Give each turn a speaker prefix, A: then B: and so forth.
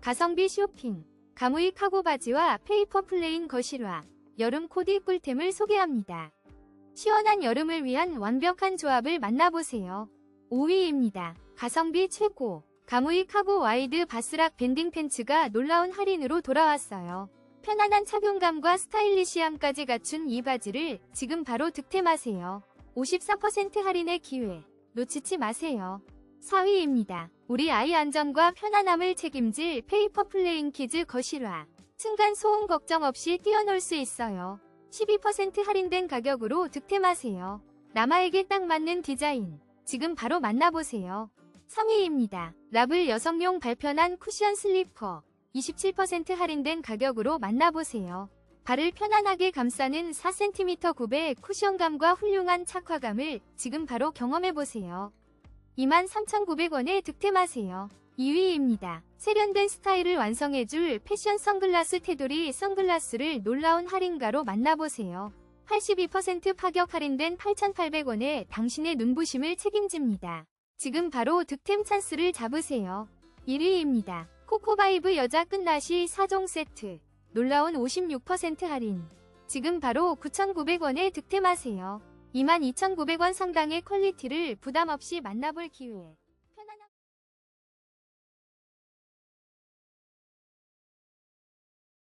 A: 가성비 쇼핑, 가무이 카고 바지와 페이퍼 플레인 거실화, 여름 코디 꿀템을 소개합니다. 시원한 여름을 위한 완벽한 조합을 만나보세요. 5위입니다. 가성비 최고, 가무이 카고 와이드 바스락 밴딩 팬츠가 놀라운 할인으로 돌아왔어요. 편안한 착용감과 스타일리시함까지 갖춘 이 바지를 지금 바로 득템하세요. 54% 할인의 기회, 놓치지 마세요. 4위입니다. 우리 아이 안전과 편안함을 책임질 페이퍼 플레인 키즈 거실화. 층간 소음 걱정 없이 뛰어놀 수 있어요. 12% 할인된 가격으로 득템하세요. 남아에게 딱 맞는 디자인. 지금 바로 만나보세요. 3위입니다. 라블 여성용 발편한 쿠션 슬리퍼. 27% 할인된 가격으로 만나보세요. 발을 편안하게 감싸는 4cm 굽의 쿠션감과 훌륭한 착화감을 지금 바로 경험해보세요. 23,900원에 득템하세요. 2위입니다. 세련된 스타일을 완성해줄 패션 선글라스 테두리 선글라스를 놀라운 할인가로 만나보세요. 82% 파격 할인된 8,800원에 당신의 눈부심을 책임집니다. 지금 바로 득템 찬스를 잡으세요. 1위입니다. 코코바이브 여자 끝나시 4종 세트. 놀라운 56% 할인. 지금 바로 9,900원에 득템하세요. 22,900원 상당의 퀄리티를 부담 없이 만나볼 기회.